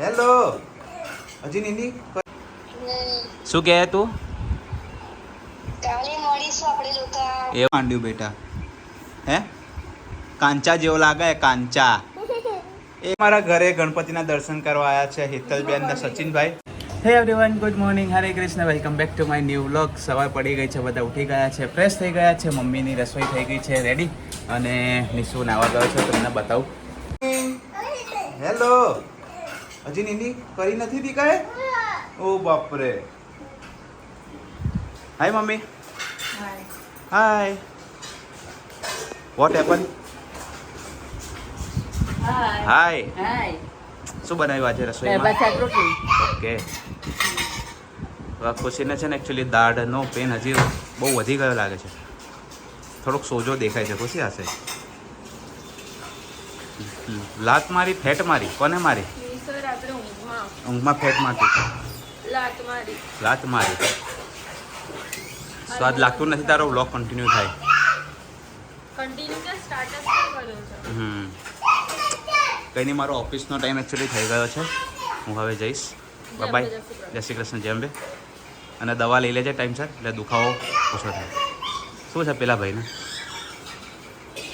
Hello. હજી નીની શું કહે તું? કાલે મળીશું આપણે લોકો. એ માંડ્યું બેટા. હે? કાંચા જેવો લાગે કાંચા. એ મારા ઘરે ગણપતિના દર્શન કરવા આવ્યા છે હેતલબેન ને સચિનભાઈ. Hey everyone good morning Hare Krishna welcome back to my new vlog સવાર પડી ગઈ છે બધા ઉઠી ગયા છે ફ્રેશ થઈ ગયા છે મમ્મીની રસોઈ થઈ ગઈ છે રેડી અને નિશુ નાવા ગયો છે તમને બતાવું. હેલો. હજી નીની કરી નથી દી કાંઈ? ઓ બાપરે. Hi mummy. Hi. What happen hi. Hi. શું બનાવ્યું આજે રસોઈમાં? ઓકે. ખુશીને છે ને એકચ્યુઅલી દાઢનો પેન હજી બહુ વધી ગયો લાગે છે. થોડોક સોજો દેખાય છે. ખુશી હશે? લાત મારી ફેટ મારી. કોને મારી? રાત્રે ઊંઘમાં. ઊંઘમાં ફેટ મારતી લાત મારી. લાત મારી. સ્વાદ લાગતું નથી તારો વ્લોગ કન્ટિન્યુ થાય. કન્ટિન્યુ કે સ્ટાર્ટઅપ કર્યો છે? હમ. કંઈ નહીં મારો ઓફિસનો ટાઈમ એકચ્યુઅલી થઈ ગયો છે. હું હવે જઈશ. બાય જય શ્રી કૃષ્ણ. જેમ બે અને દવા લઈ લેજે ટાઈમસર એટલે દુખાવો ઓછો થાય. શું છે પેલા ભાઈને?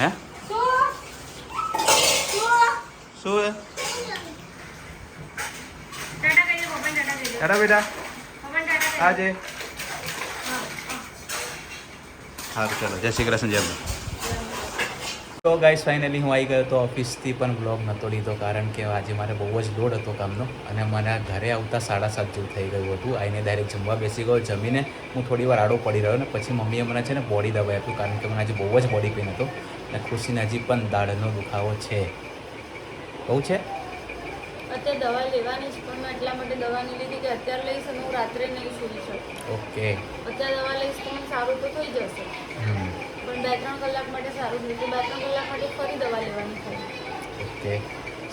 હે? શું હે ટાટા બેટા આજે સારું ચલો. જય શ્રી કૃષ્ણ જય તો ગાઈસ ફાઇનલી હું આવી ગયો તો ઓફિસથી પણ બ્લોગ નહોતો લીધો કારણ કે આજે મારે બહુ જ લોડ હતો કામનો અને મને ઘરે આવતા સાડા સાત જેવું થઈ ગયું હતું. આવીને ડાયરેક્ટ જમવા બેસી ગયો જમીને હું થોડી વાર આડો પડી રહ્યો ને પછી મમ્મીએ મને છે ને બોડી દવાઈ આપ્યું કારણ કે મને આજે બહુ જ બોડી પેન હતો. અને ખુશીને હજી પણ દાઢનો દુખાવો છે. બહુ છે? અત્યારે દવા લેવાની છે પણ મેં એટલા માટે દવા નહીં લીધી કે અત્યારે લઈશ અને હું રાત્રે નહીં સૂઈ શકું. ઓકે. અત્યારે દવા લઈશ તો મને સારું તો થઈ જશે. પણ બે ત્રણ કલાક માટે સારું નહીં બે ત્રણ કલાક માટે ફરી દવા લેવાની થાય ઓકે.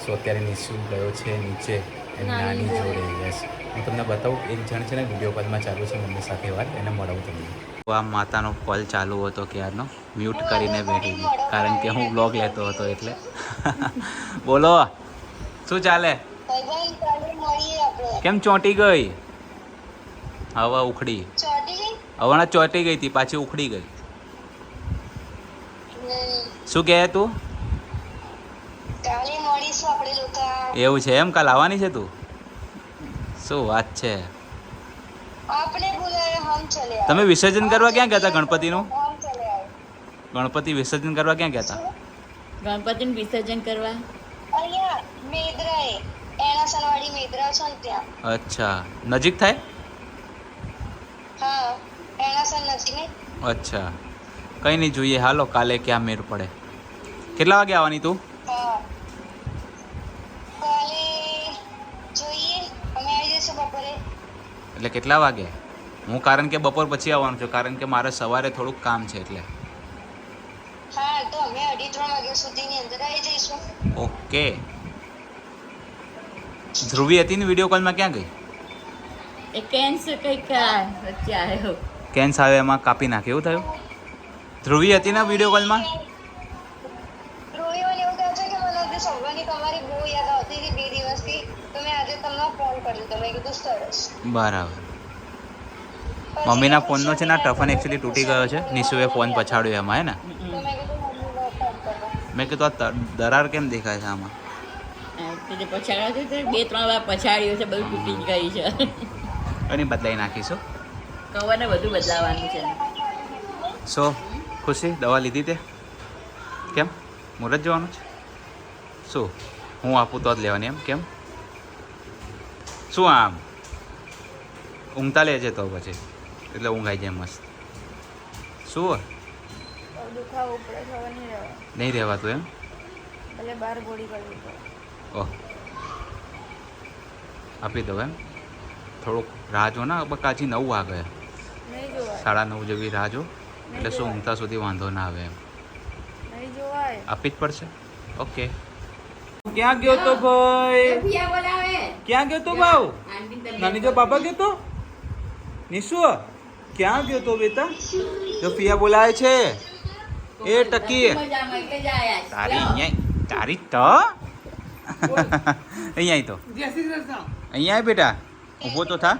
સો અત્યારે નિશુ ગયો છે નીચે એની નાની. જોડે. યસ હું તમને બતાવું એક જણ છે ને વીડિયો કોલમાં ચાલુ છે મમ્મી સાથે વાત એને મળાવું તમને. આ માતાનો કોલ ચાલુ હતો ક્યારનો મ્યુટ કરીને બેઠી હતી. કારણ કે હું બ્લોગ લેતો હતો એટલે. બોલો શું ચાલે ભાઈબંધ કાલે મળીએ આપણે કેમ ચોંટી ગઈ? હવે ઉખડી. હવાના ચોંટી ગઈ હતી પાછી ઉખડી ગઈ. શું કહે તું? કાલે મળીશું આપણે લોકો એવું છે એમ? કાલ આવવાની છે તું? શું વાત છે. તમે વિસર્જન કરવા ક્યાં ગયા હતા ગણપતિનું. ગણપતિ વિસર્જન કરવા ક્યાં ગયા હતા? ગણપતિનું વિસર્જન કરવા? મેદરાએ એના સનવાડી મેદરા છે ને ત્યાં. અચ્છા. નજીક થાય? હા એના સન નજીક ને અચ્છા. કંઈ નહીં જોઈએ. હાલો કાલે ક્યાં મેર પડે. કેટલા વાગે આવવાની તું? કાલે જોઈએ. અમે આવી જઈશું બપોરે. એટલે કેટલા વાગે? હું કારણ કે બપોર પછી આવવાનું છું. કારણ કે મારે સવારે થોડુંક કામ છે એટલે. હા તો અમે અઢી ત્રણ વાગ્યા સુધીની અંદર આવી જઈશું. ઓકે. ધ્રુવી હતી ને વીડિયો કોલમાં ક્યાં ગઈ? એ કેન્સ કંઈક વચ્ચે આવ્યો. કેન્સ આવે એમાં કાપી નાખે એવું થયું? ધ્રુવી હતી ને વીડિયો કોલમાં બરાબર. મમ્મીના ફોનનો છે ને ટફન એકચ્યુઅલી તૂટી ગયો છે. નિશુએ ફોન પછાડ્યો એમાં હે ને? મેં કીધું આ દરાર કેમ દેખાય છે આમાં? તે પછાડ્યો છે બે ત્રણ વાર પછાડ્યું છે બધું તૂટી જ ગઈ છે. એની બદલાઈ નાખીશું? કવરને બધું બદલાવાનું છે. સો ખુશી દવા લીધી તે? કેમ? મુરત જવાનું છે? શું હું આપું તો જ લેવાની એમ કેમ? શું આમ? ઊંઘતા લેજે તો પછી એટલે ઊંઘાઈ જાય મસ્ત. શું નહીં રહેવાતું એમ? એટલે બાર ગોળી કરવી પડે. ઓહ. આપી દઉં એમ. થોડુંક રાહ જો ને બકાજી નવ વાગે સાડા નવ જેવી રાહ જો. એટલે શું ઊંઘતા સુધી વાંધો ના આવે એમ. આપી જ પડશે. ઓકે. ક્યાં ગયો તો ભાઈ? ક્યાં ગયો તો ભાવ? નાની જો બાબા ગયો તો? નિશુ ક્યાં ગયો તો બેટા? જો પિયા બોલાય છે. એ ટકી. તારી અહીંયા તારી તો. અહીંયા તો. અહીંયા બેટા. ઊભો તો થા.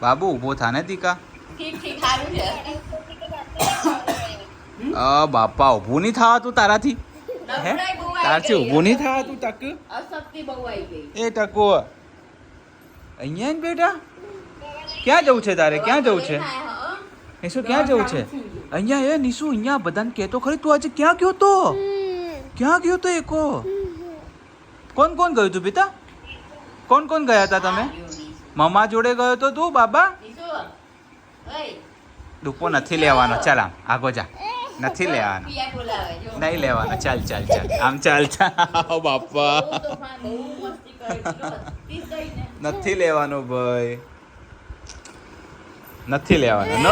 બાબુ ઊભો થા ને દીકા. ઠીક ઠીક સારું છે. અ બાપા ઊભું નહીં થવાતું તારાથી? હે? તારથી. ઊભું નહીં ટક બહુ આવી ગઈ. એ ટકો. અહીંયા ને બેટા. ક્યાં જવું છે તારે? ક્યાં જવું છે? નિશુ ક્યાં જવું છે? અહીંયા એ નિશુ અહીંયા બધાને કહેતો ખરી તું આજે ક્યાં ગયો તો? ક્યાં ગયો તો એકો? કોણ કોણ ગયું તું પિતા? કોણ કોણ ગયા હતા તમે? મમ્મા જોડે ગયો તો તું બાબા? ડૂપો નથી લેવાનો ચાલ આમ આગો જા. નથી લેવાનો. નહીં લેવાનો ચાલ ચાલ ચાલ. આમ ચાલ ચાલ. બાપા. નથી લેવાનો ભાઈ. નથી લેવાનો. ન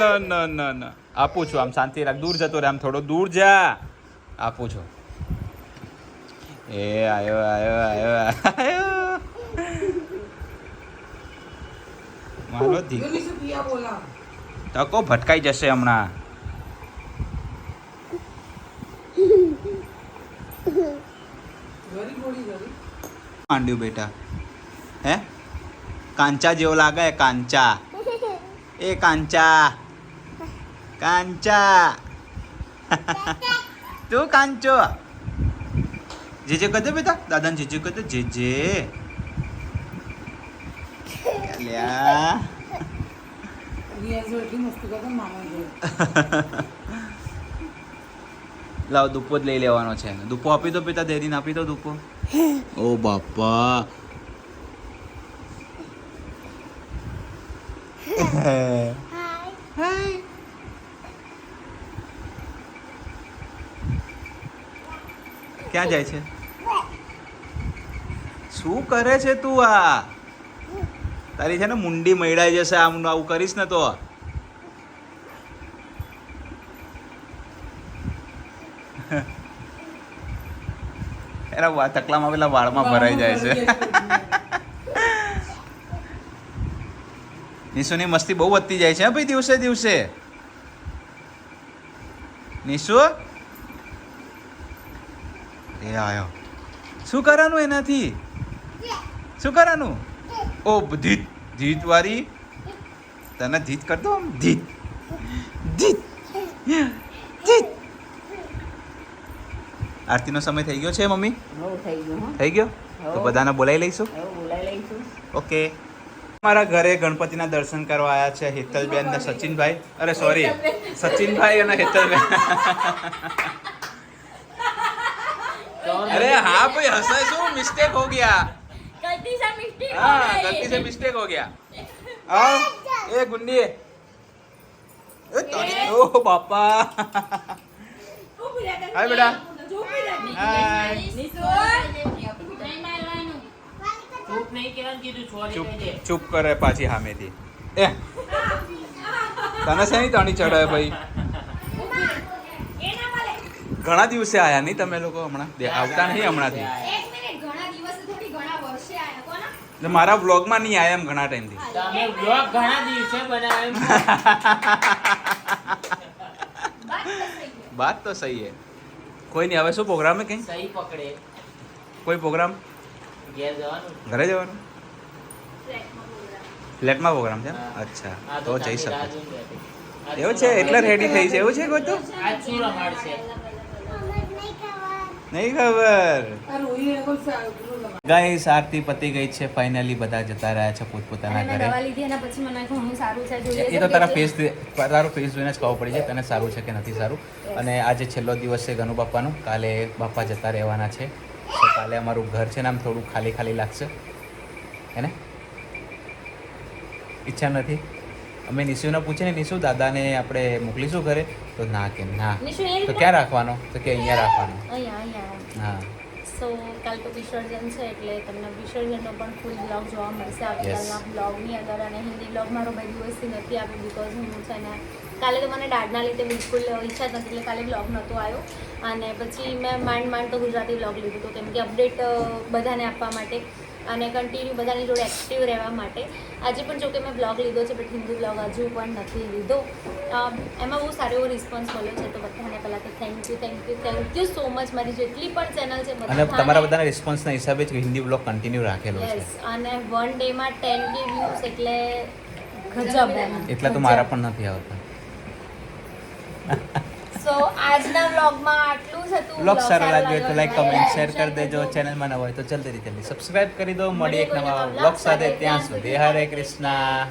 ન ન ન ન. આપું છું આમ શાંતિ રાખ. દૂર જતો રહે આમ થોડો દૂર જા. આપું છું. એ આયો આયો આયો આયો. મારો તકો ભટકાઈ જશે હમણાં. માંડ્યું બેટા. હે? કાંચા જેવો લાગે કાંચા. એ કાંચા. કાંચા. તું કાંચો. જે જે કદે બેટા દાદાને જે જે કદે જે જે. લાવ દુપો જ લઈ લેવાનો છે. દુપો આપી દો પિતા દેરીને આપી દો દુપો. ઓ બાપા. ક્યાં જાય છે? શું કરે છે તું આ? તારી છે ને મુંડી મૈડાઈ જશે આમ આવું કરીશ ને તો. એના તકલામાં પેલા વાળમાં ભરાઈ જાય છે. નિશુની મસ્તી બહુ વધતી જાય છે ભાઈ દિવસે દિવસે. નિશુ? એ આયો. શું કરવાનું એનાથી? શું કરવાનું? ઓ ધીત ધીત વાળી તને ધીત કરતો દો ધીત ધીત ધીત આરતીનો સમય થઈ ગયો છે મમ્મી? થઈ ગયો તો બધાને બોલાવી લઈશું? ઓકે. મારા ઘરે ગણપતિના દર્શન કરવા આવ્યા છે હેતલબેન ને સચિનભાઈ. અરે સોરી સચિનભાઈ અને હેતલબેન. અરે હા ભાઈ હસે શું? મિસ્ટેક હો ગયા. ગલતી સે મિસ્ટેક હો हाँ ગઈ. गलती से मिस्टेक हो गया आओ ए गुंडी ए तारी- ओ बापा ઊભી રહે, હાય બેટા. ઊભી રહે. હાય. નિશુ. નહીં મારવાનું. ચૂપ નહીં કહેવાનું કીધું છોડી ચૂપ દેજે. ચૂપ કરે પાછી સામેથી એ તને શેની તાણી ચડાવે ભાઈ એના વાલે. ઘણા દિવસે આયા નહીં તમે લોકો હમણાં દે- આવતા નહીં હમણાંથી ને મારા વ્લોગમાં નહીં આયા એમ ઘણા ટાઈમથી. તમે ઘણા દિવસે બાત તો સહી હે. કોઈ નહીં હવે શું પ્રોગ્રામ હે કંઈ? સહી પકડે. કોઈ પ્રોગ્રામ ઘેર જવાનું. ઘરે જવાનું? ફ્લેટમાં પ્રોગ્રામ છે અચ્છા. તો જઈ શકો એવું છે? એટલે રેડી થઈ છે? એવું છે કોઈ તો? આજ શું રમાડશે? નહીં ખબર? ગાઈસ આરતી પતી ગઈ છે ફાઇનલી બધા જતા રહ્યા છે પોતપોતાના ઘરે. દવા લીધી એના પછી મને ઘણું સારું છે જોઈએ એ તો તારા ફેસ તારો ફેસ જોઈને જ ખબર પડી જાય તને સારું છે કે નથી સારું. અને આજે છેલ્લો દિવસ છે ગનુ બાપાનો. કાલે બાપા જતા રહેવાના છે. તો કાલે અમારું ઘર છે ને આમ થોડું ખાલી ખાલી લાગશે. હે ને? ઈચ્છા નથી? અમે નિશુને પૂછીને નિશુ દાદાને આપણે મોકલીશું ઘરે? તો ના કે ના. તો ક્યાં રાખવાનો? તો કે અહીંયા રાખવાનો. હા. સો કાલ તો વિસર્જન છે એટલે તમને વિસર્જનનો પણ ફૂલ બ્લોગ જોવા મળશે. આવતીકાલના બ્લોગની અંદર અને હિન્દી બ્લોગ મારો બે દિવસથી નથી આવ્યો બિકોઝ હું છે ને કાલે તો મને દાઢના લીધે બિલકુલ ઈચ્છા જ નથી એટલે કાલે બ્લોગ નહોતો આવ્યો. અને પછી મેં માંડ માંડ તો ગુજરાતી બ્લોગ લીધું હતું કેમ કે અપડેટ બધાને આપવા માટે. અને કન્ટિન્યુ બધાની જોડે એક્ટિવ રહેવા માટે. આજે પણ જો કે મેં બ્લોગ લીધો છે બટ હિન્દુ બ્લોગ હજુ પણ નથી લીધો. અ, એમાં બહુ સારો એવો રિસ્પોન્સ મળ્યો છે તો બધાને પહેલાં તો thank you thank you thank you so much મારી જેટલી પણ ચેનલ છે અને તમારા બધાના રિસ્પોન્સના હિસાબે જ હિન્દી બ્લોગ કન્ટિન્યુ રાખેલો છે. અને વન ડેમાં ટેન કે વ્યૂઝ એટલે ગજબ. એટલા તો મારા પણ નથી આવતા. સો આજના વ્લોગમાં આટલું જ હતું. વ્લોગ સારો લાગ્યો તો લાઈક કમેન્ટ શેર કરી દેજો. ચેનલમાં નવા હોય તો જલ્દી જલ્દી સબસ્ક્રાઇબ કરી દો. મળી એક નવા વ્લોગ સાથે. ત્યાં સુધી. હરે કૃષ્ણ.